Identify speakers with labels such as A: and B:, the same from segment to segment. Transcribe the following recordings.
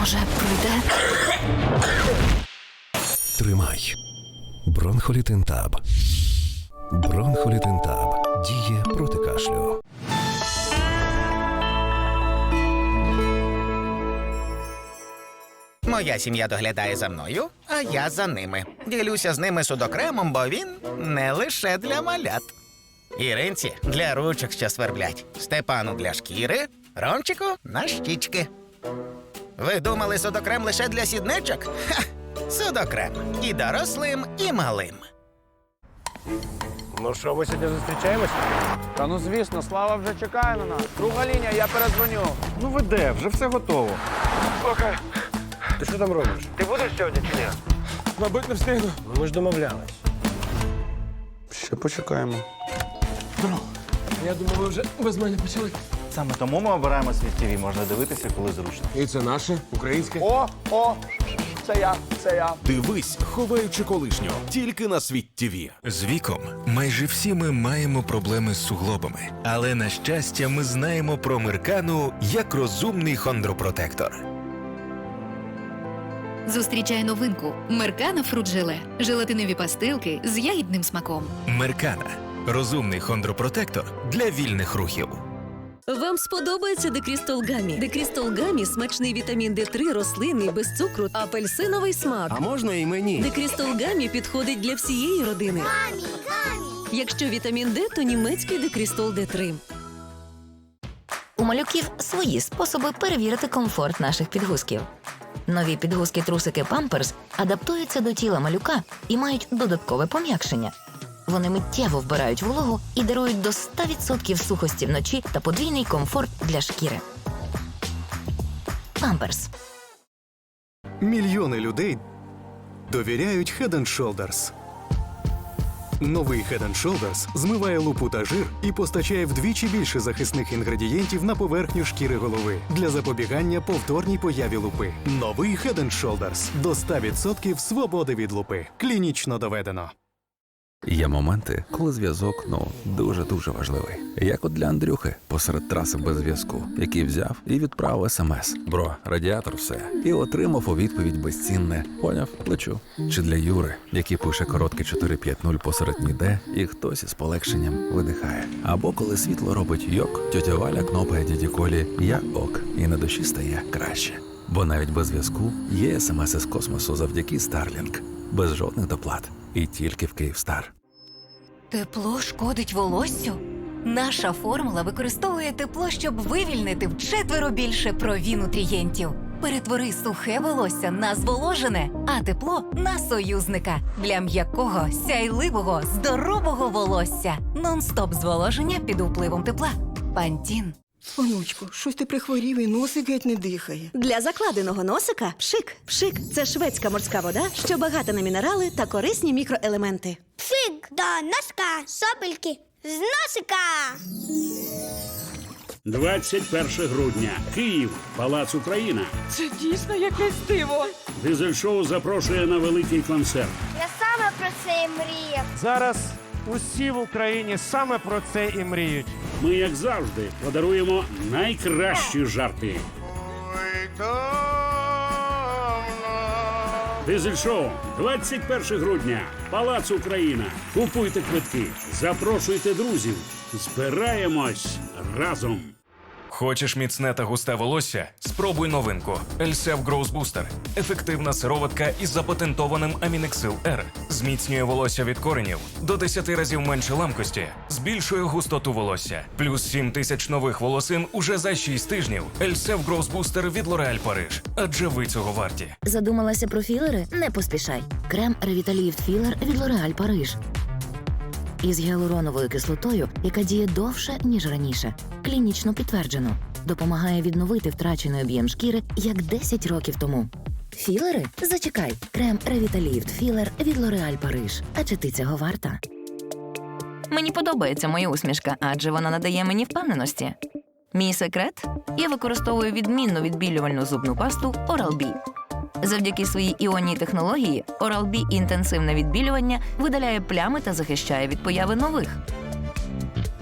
A: Може, пройде?
B: Тримай. Бронхолітинтаб. Бронхолітинтаб діє проти кашлю.
C: Моя сім'я доглядає за мною, а я за ними. Ділюся з ними судокремом, бо він не лише для малят. Іринці для ручок, що сверблять, Степану для шкіри, Ромчику на щічки. Ви думали судокрем лише для сідничок? Ха! Судокрем і дорослим, і малим.
D: Ну що, ми сьогодні зустрічаємося?
E: Та ну звісно, слава вже чекає на нас. Друга лінія, я передзвоню.
D: Ну ви де, вже все готово.
E: Слухай,
D: Ти що там робиш?
E: ти будеш сьогодні чи ні? Мабуть, не встигну.
D: Ну, ми ж домовлялись. Ще почекаємо.
E: Я думав, ви вже без мене почали.
F: Саме тому ми обираємо світ ТВ, можна дивитися, коли зручно.
D: І це наше, українське.
E: О, о, це я, це я.
B: Дивись, ховаючи колишнього, тільки на світ ТІВІ.
G: З віком майже всі ми маємо проблеми з суглобами, але на щастя, ми знаємо про Меркану як розумний хондропротектор.
A: Зустрічай новинку Меркана фрут-желе. Желатинові пастилки з ягідним смаком.
G: Меркана розумний хондропротектор для вільних рухів.
H: Вам сподобається Декрістол Гамі? Декрістол Гамі – смачний вітамін Д3 рослинний, без цукру, апельсиновий смак.
D: А можна і мені?
H: Декрістол Гамі підходить для всієї родини. Якщо вітамін Д, то німецький Декрістол Д3.
I: У малюків свої способи перевірити комфорт наших підгузків. Нові підгузки-трусики Pampers адаптуються до тіла малюка і мають додаткове пом'якшення. Вони миттєво вбирають вологу і дарують до 100% сухості вночі та подвійний комфорт для шкіри. Pampers.
J: Мільйони людей довіряють Head Shoulders. Новий Head Shoulders змиває лупу та жир і постачає вдвічі більше захисних інгредієнтів на поверхню шкіри голови для запобігання повторній появі лупи. Новий Head Shoulders до 100% свободи від лупи. Клінічно доведено.
K: Є моменти, коли зв'язок ну дуже дуже важливий. Як от для Андрюхи посеред траси без зв'язку, який взяв і відправив смс. Бро, радіатор все. І отримав у відповідь безцінне. Поняв, плечу. Чи для Юри, який пише коротке 450 посеред ніде, і хтось із полегшенням видихає. Або коли світло робить йок, тьотя Валя кнопає дяді Колі Я ок, і на душі стає краще. Бо навіть без зв'язку є смс із космосу завдяки Starlink. без жодних доплат. І тільки в Київстар.
I: Тепло шкодить волоссю? Наша формула використовує тепло, щоб вивільнити вчетверо більше прові нутрієнтів. Перетвори сухе волосся на зволожене, а тепло на союзника для м'якого, сяйливого, здорового волосся. Нон-стоп зволоження під впливом тепла. Пантін.
L: Онучку, щось ти прихворів і носик геть не дихає.
H: Для закладеного носика пшик. Пшик – це шведська морська вода, що багата на мінерали та корисні мікроелементи.
L: Пшик до носка, сопельки з носика.
M: 21 грудня. Київ, Палац Україна.
L: Це дійсно якесь диво.
M: Дизель-шоу запрошує на великий концерт.
L: Я саме про це і мріяв.
D: Зараз усі в Україні саме про це і мріють.
M: Ми, як завжди, подаруємо найкращі жарти. Дизель-шоу 21 грудня. Палац Україна. Купуйте квитки, запрошуйте друзів. Збираємось разом.
G: Хочеш міцне та густе волосся? Спробуй новинку Elsef Growth Booster. Ефективна сироватка із запатентованим Aminexil R. Зміцнює волосся від коренів до 10 разів менше ламкості, збільшує густоту волосся. Плюс 7 тисяч нових волосин уже за 6 тижнів. Elsef Growth Booster від L'Oreal Paris. Адже ви цього варті.
I: Задумалася про філери? Не поспішай. Крем Revitalift Філер від L'Oreal Париж. Із гіалуроновою кислотою, яка діє довше, ніж раніше. Клінічно підтверджено. Допомагає відновити втрачений об'єм шкіри, як 10 років тому. Філери? Зачекай. Крем Revitalift Філер від L'Oreal Париж. А чи ти цього варта? Мені подобається моя усмішка, адже вона надає мені впевненості. Мій секрет я використовую відмінну відбілювальну зубну пасту Oral-B. Завдяки своїй іонній технології Oral-B інтенсивне відбілювання видаляє плями та захищає від появи нових.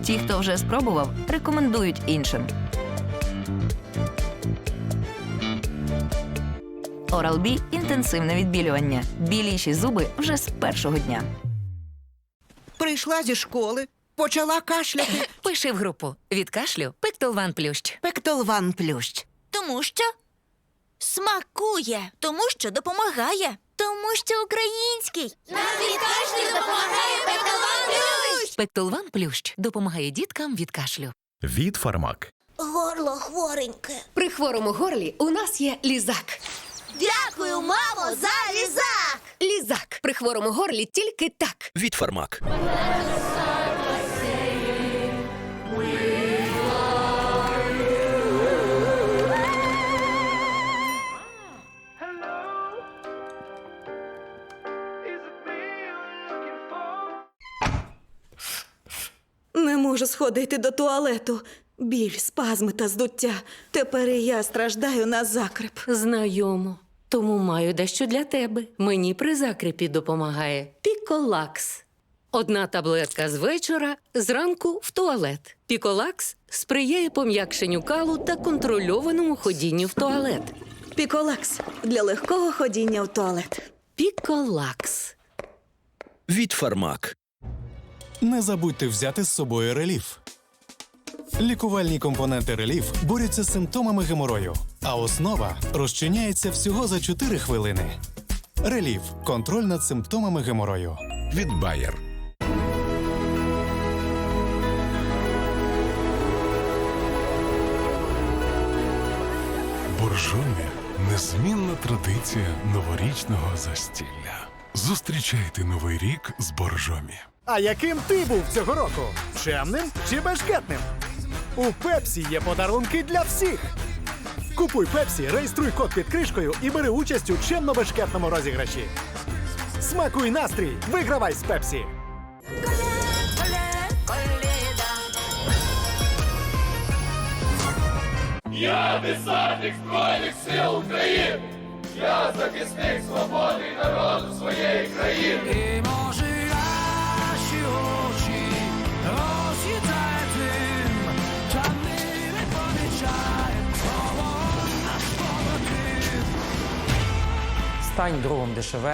I: Ті, хто вже спробував, рекомендують іншим. Oral-B – інтенсивне відбілювання. Біліші зуби вже з першого дня.
N: Прийшла зі школи, почала кашляти.
I: Пиши в групу. Від кашлю Пектолван Плющ.
N: Пектолван плющ.
L: Тому що смакує, тому що допомагає, тому що український. Нам від кашлю допомагає Пектолван Плющ!
I: Пектолван Плющ допомагає діткам від кашлю.
B: Від Фармак.
L: Горло хвореньке.
H: При хворому горлі у нас є лізак.
L: Дякую, мамо, за лізак!
H: Лізак. При хворому горлі тільки так.
B: Від Фармак.
N: Можу сходити до туалету. Біль, спазми та здуття. Тепер і я страждаю на закреп.
H: Знайомо. Тому маю дещо для тебе. Мені при закріпі допомагає Піколакс. Одна таблетка з вечора, зранку в туалет. Піколакс сприяє пом'якшенню калу та контрольованому ходінню в туалет.
N: Піколакс для легкого ходіння в туалет.
H: Піколакс.
B: Від Фармак.
J: Не забудьте взяти з собою реліф. Лікувальні компоненти реліф борються з симптомами геморою, а основа розчиняється всього за 4 хвилини. Реліф контроль над симптомами геморою.
B: Від Байер.
J: Боржомі незмінна традиція новорічного застілля. Зустрічайте новий рік з боржомі.
D: А яким ти був цього року? Чемним чи бешкетним? У Пепсі є подарунки для всіх. Купуй Пепсі, реєструй код під кришкою і бери участь у чемно-бешкетному розіграші. Смакуй настрій! Вигравай з Пепсі!
E: Стань другом ДШВ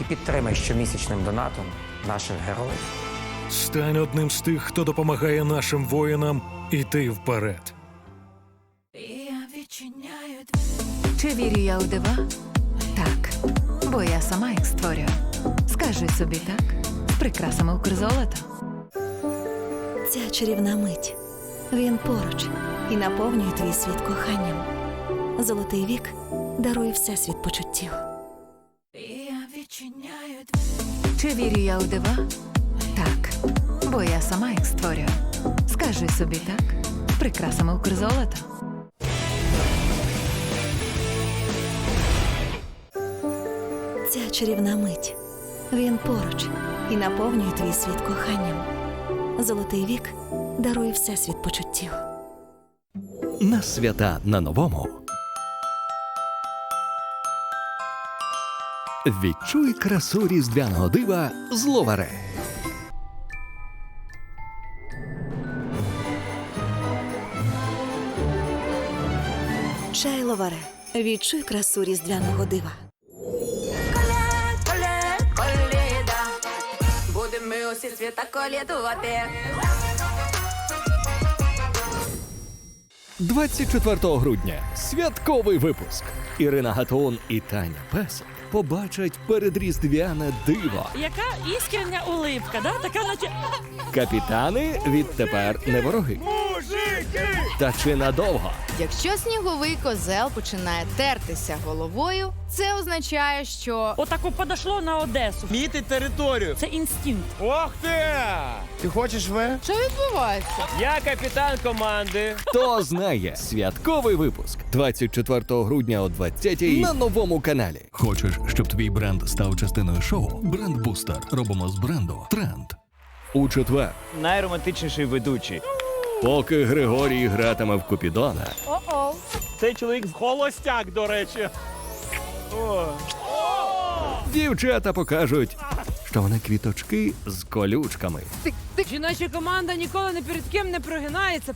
E: і підтримай щомісячним донатом наших героїв.
J: Стань одним з тих, хто допомагає нашим воїнам іти вперед.
A: Чи вірю я у дива? Так, бо я сама їх створюю. Скажи собі так, з прикрасами Укрзолота.
N: Ця чарівна мить. Він поруч і наповнює твій світ коханням. Золотий вік дарує всесвіт почуттів.
A: Чи вірю я у дива? Так, бо я сама їх створюю. Скажи собі так, прикрасами Укрзолота.
N: Ця чарівна мить. Він поруч і наповнює твій світ коханням. Золотий вік дарує всесвіт почуттів.
B: На свята на новому. Відчуй красу різдвяного дива з Ловаре.
N: Чай ловаре. Відчуй красу різдвяного дива.
H: Будемо ми усі свята колядувати.
B: 24 грудня святковий випуск. Ірина Гатун і Таня Песик побачать передріздвяне диво.
H: Яка іскрення улипка, да? Така наче.
B: Капітани відтепер не вороги. Та чи надовго?
A: Якщо сніговий козел починає тертися головою, це означає, що
H: Отако подошло на Одесу.
E: Міти територію.
H: Це інстинкт.
E: Ох ти! Ти хочеш ви?
A: що відбувається?
E: Я капітан команди.
B: Хто знає святковий випуск 24 грудня о 20 на новому каналі. Хочеш, щоб твій бренд став частиною шоу? Бренд Бустер. Робимо з бренду тренд. У четвер,
E: Найромантичніший ведучий.
B: Поки Григорій гратиме в Купідона, О,
E: Цей чоловік холостяк, до речі.
B: дівчата покажуть, що вони квіточки з колючками.
H: Жіноча команда ніколи не перед ким не прогинається.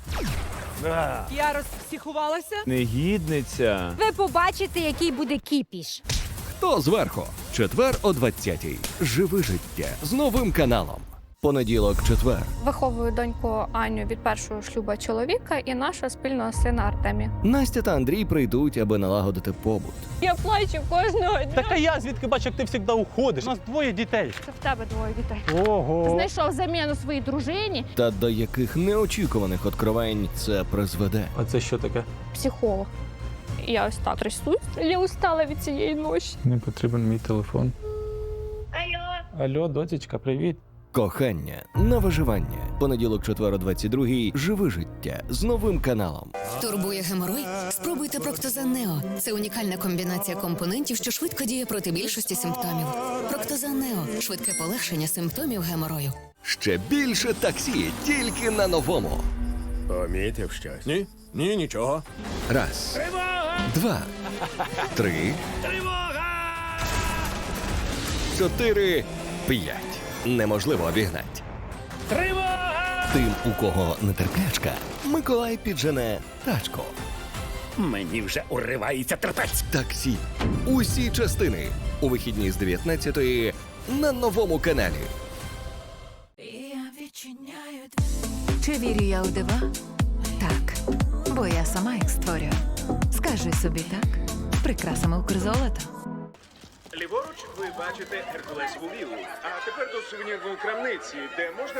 O: Я розпсихувалася.
M: Негідниця.
O: Ви побачите, який буде кіпіш.
B: Хто зверху? Четвер о 20-й. Живи життя з новим каналом. Понеділок, четвер.
O: Виховую доньку Аню від першого шлюба чоловіка і нашого спільного сина Артемі.
B: Настя та Андрій прийдуть, аби налагодити побут.
O: Я плачу кожного дня.
F: Так а я звідки бачу, як ти завжди уходиш? У нас двоє дітей.
O: Це в тебе двоє дітей.
F: Ого.
O: Знайшов заміну своїй дружині.
B: Та до яких неочікуваних откровень це призведе.
F: А це що таке?
O: Психолог. Я ось так трясусь. Я устала від цієї ночі.
F: Не потрібен мій телефон. Алло. Алло, дочечка, привіт.
B: Кохання на виживання. Понеділок, четвер о 22-й. Живи життя з новим каналом.
A: Турбує геморой? Спробуйте Проктозан Нео. Це унікальна комбінація компонентів, що швидко діє проти більшості симптомів. Проктозан Нео швидке полегшення симптомів геморою.
B: Ще більше таксі тільки на новому.
P: Помітив щось? Ні? Ні, нічого.
B: Раз, два, три, Тривога! чотири, п'ять. Неможливо обігнать. Тривога! Тим, у кого нетерплячка, Миколай піджене тачку.
P: Мені вже уривається терпець.
B: Таксі. Усі частини. У вихідні з 19-ї на новому каналі.
A: Чи вірю я у дива? Так, бо я сама їх створюю. Скажи собі так, прикрасами Укрзолота.
M: Ліворуч ви бачите Геркулесову віллу. А тепер до сувенірної крамниці, де можна